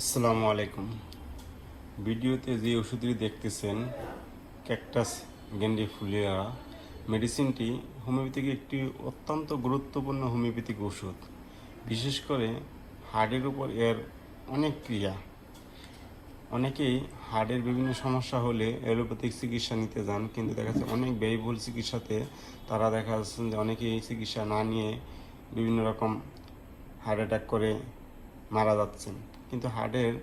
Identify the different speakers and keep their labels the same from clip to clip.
Speaker 1: আসসালামু আলাইকুম। ভিডিওতে যে ওষুধটি দেখতেছেন, ক্যাকটাস গেন্ডি ফুলিয়া মেডিসিনটি হোমিওপ্যাথিক একটি অত্যন্ত গুরুত্বপূর্ণ হোমিওপ্যাথিক ওষুধ। বিশেষ করে হার্টের উপর এর অনেক ক্রিয়া। অনেকেই হার্টের বিভিন্ন সমস্যা হলে অ্যালোপ্যাথিক চিকিৎসা নিতে যান, কিন্তু দেখা যাচ্ছে অনেক ব্যয়বহুল চিকিৎসাতে তারা দেখা যাচ্ছে যে অনেকেই এই চিকিৎসা না নিয়ে বিভিন্ন রকম হার্ট অ্যাটাক করে মারা যাচ্ছেন। কিন্তু হার্টের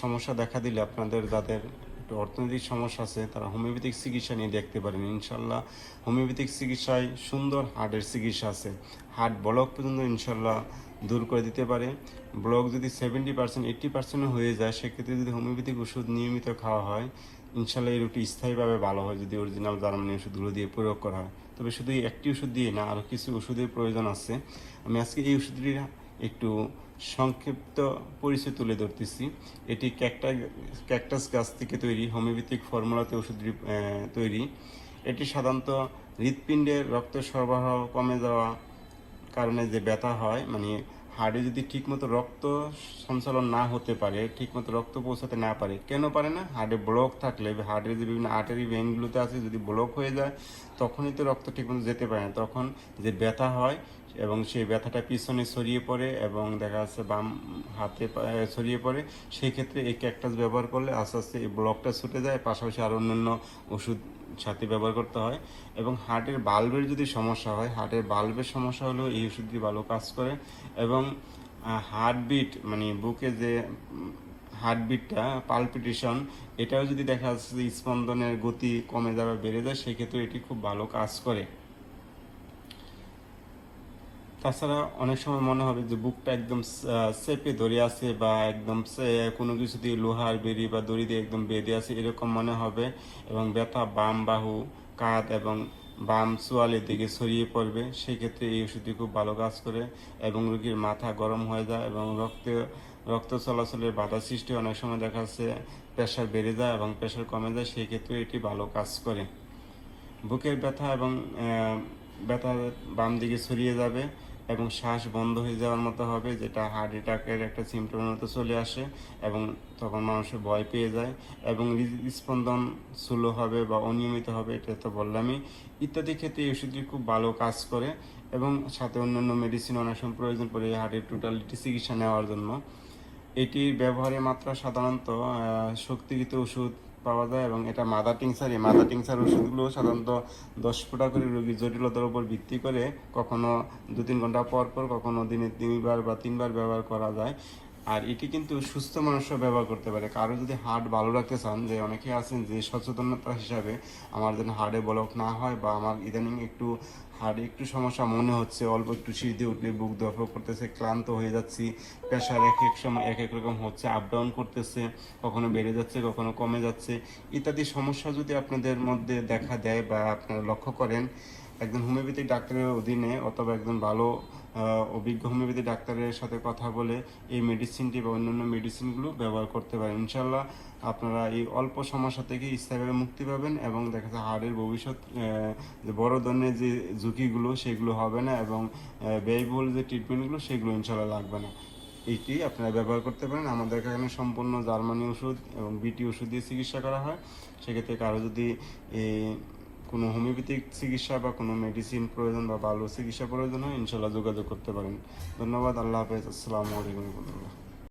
Speaker 1: সমস্যা দেখা দিলে আপনাদের যাদের একটু অর্থনৈতিক সমস্যা আছে, তারা হোমিওপ্যাথিক চিকিৎসা নিয়ে দেখতে পারেন। ইনশাল্লাহ হোমিওপ্যাথিক চিকিৎসায় সুন্দর হার্টের চিকিৎসা আছে। হার্ট ব্লক পর্যন্ত ইনশাল্লাহ দূর করে দিতে পারে। ব্লক যদি সেভেন্টি পার্সেন্ট এইট্টি পার্সেন্টও হয়ে যায়, সেক্ষেত্রে যদি হোমিওপ্যাথিক ওষুধ নিয়মিত খাওয়া হয় ইনশাল্লাহ এই রোগটি স্থায়ীভাবে ভালো হয়। যদি অরিজিনাল জার্মানি ওষুধগুলো দিয়ে প্রয়োগ করা হয়। তবে শুধু একটি ওষুধ দিয়ে না আরও কিছু ওষুধের প্রয়োজন আছে। আমি আজকে এই ওষুধটি একটু সংক্ষিপ্ত পরিচয় তুলে ধরতেছি। এটি ক্যাকটা ক্যাকটাস গাছ থেকে তৈরি, হোমিওপ্যাথিক ফর্মুলাতে ওষুধ তৈরি। এটি সাধারণত হৃৎপিণ্ডের রক্ত সরবরাহ কমে যাওয়া কারণে যে ব্যথা হয় মানে হার্টে যদি ঠিকমতো রক্ত সঞ্চালন না হতে পারে, ঠিকমতো রক্ত পৌঁছাতে না পারে, কেন পারে না? হার্টে ব্লক থাকলে হার্টের যে বিভিন্ন আর্টারি ভেনগুলোতে আছে, যদি ব্লক হয়ে যায়, তখনই তো রক্ত ঠিকমতো যেতে পারে না। তখন যে ব্যথা হয় এবং সেই ব্যথাটা পিছনে ছড়িয়ে পড়ে এবং দেখা যাচ্ছে বাম হাতে ছড়িয়ে পড়ে, সেই ক্ষেত্রে এই ক্যাকটাস ব্যবহার করলে আস্তে আস্তে এই ব্লকটা ছুটে যায়। পাশাপাশি আরও অন্যান্য ওষুধ সাথে ব্যবহার করতে হয় এবং হার্টের বাল্বের যদি সমস্যা হয়, হার্টের বাল্বের সমস্যা হলেও এই ওষুধটি ভালো কাজ করে এবং হার্টবিট মানে বুকে যে হার্টবিটটা পালপিটেশন এটাও যদি দেখা যাচ্ছে স্পন্দনের গতি কমে যাবে বেড়ে যায়, সেক্ষেত্রে এটি খুব ভালো কাজ করে। তাছাড়া অনেক সময় মনে হবে যে বুকটা একদম চেপে ধরে আছে বা একদম কোনো কিছু দিয়ে লোহার বেরি বা দড়ি দিয়ে একদম বেঁধে আছে, এরকম মনে হবে এবং ব্যথা বাম বাহু, কাঁধ এবং বাম চোয়ালের দিকে ছড়িয়ে পড়বে। সেই ক্ষেত্রে এই ওষুধটি খুব ভালো কাজ করে এবং রোগীর মাথা গরম হয়ে যায় এবং রক্ত রক্ত চলাচলের বাধা সৃষ্টি অনেক সময় দেখা যাচ্ছে প্রেশার বেড়ে যায় এবং প্রেশার কমে যায় সেই ক্ষেত্রে এটি ভালো কাজ করে। বুকের ব্যথা এবং ব্যথা বাম দিকে ছড়িয়ে যাবে এবং শ্বাস বন্ধ হয়ে যাওয়ার মতো হবে, যেটা হার্ট অ্যাটাকের একটা সিমটমের মতো চলে আসে এবং তখন মানুষের ভয় পেয়ে যায় এবং হৃদস্পন্দন স্লো হবে বা অনিয়মিত হবে, এটা তো বললামই। ইত্যাদি ক্ষেত্রে এই ওষুধটি খুব ভালো কাজ করে এবং সাথে অন্যান্য মেডিসিন অনেক সময় প্রয়োজন পড়ে হার্টের টোটালিটি চিকিৎসা নেওয়ার জন্য। এটির ব্যবহারের মাত্রা সাধারণত শক্তিগত ওষুধ পাওয়া যায় এবং এটা মাদা টিংসার এই মাদা টিংসার ওষুধগুলো সাধারণত দশ ফোঁটা করে রোগীর জটিলতার উপর ভিত্তি করে কখনো দু তিন ঘণ্টা পর পর কখনো দিনে তিনবার বা তিনবার ব্যবহার করা যায়। আর এটি কিন্তু সুস্থ মানুষও ব্যবহার করতে পারে। কারও যদি হার্ট ভালো রাখতে চান, যে অনেকে আছেন যে সচেতনতা হিসাবে আমার যেন হার্টে ব্লক না হয় বা আমার ইদানিং একটু হার্টে একটু সমস্যা মনে হচ্ছে, অল্প একটু সিঁড়ি উঠলে বুক দফা করতেছে, ক্লান্ত হয়ে যাচ্ছি, প্রেশার এক এক সময় এক এক রকম হচ্ছে আপ ডাউন করতেছে, কখনো বেড়ে যাচ্ছে, কখনো কমে যাচ্ছে। ইত্যাদি সমস্যা যদি আপনাদের মধ্যে দেখা দেয় বা আপনারা লক্ষ্য করেন একজন হোমিওপ্যাথিক ডাক্তারের অধীনে অথবা একজন ভালো অভিজ্ঞ হোমিওপ্যাথি ডাক্তারের সাথে কথা বলে এই মেডিসিনটি বা অন্যান্য মেডিসিনগুলো ব্যবহার করতে পারেন। ইনশাল্লাহ আপনারা এই অল্প সমস্যা থেকে স্থায়ীভাবে মুক্তি পাবেন এবং দেখা যাচ্ছে হার্টের ভবিষ্যৎ বড় ধরনের যে ঝুঁকিগুলো সেগুলো হবে না এবং ব্যয়বহুল যে ট্রিটমেন্টগুলো সেগুলো ইনশাল্লাহ লাগবে না। এইটি আপনারা ব্যবহার করতে পারেন। আমাদের এখানে সম্পূর্ণ জার্মানি ওষুধ এবং বিটি ওষুধ দিয়ে চিকিৎসা করা হয়। সেক্ষেত্রে কারও যদি কোনো হোমিওপ্যাথিক চিকিৎসা বা কোনো মেডিসিন প্রয়োজন বা ভালো চিকিৎসা প্রয়োজন হয় ইনশাল্লাহ যোগাযোগ করতে পারেন। ধন্যবাদ, আল্লাহ হাফেজ। আসসালামু আলাইকুম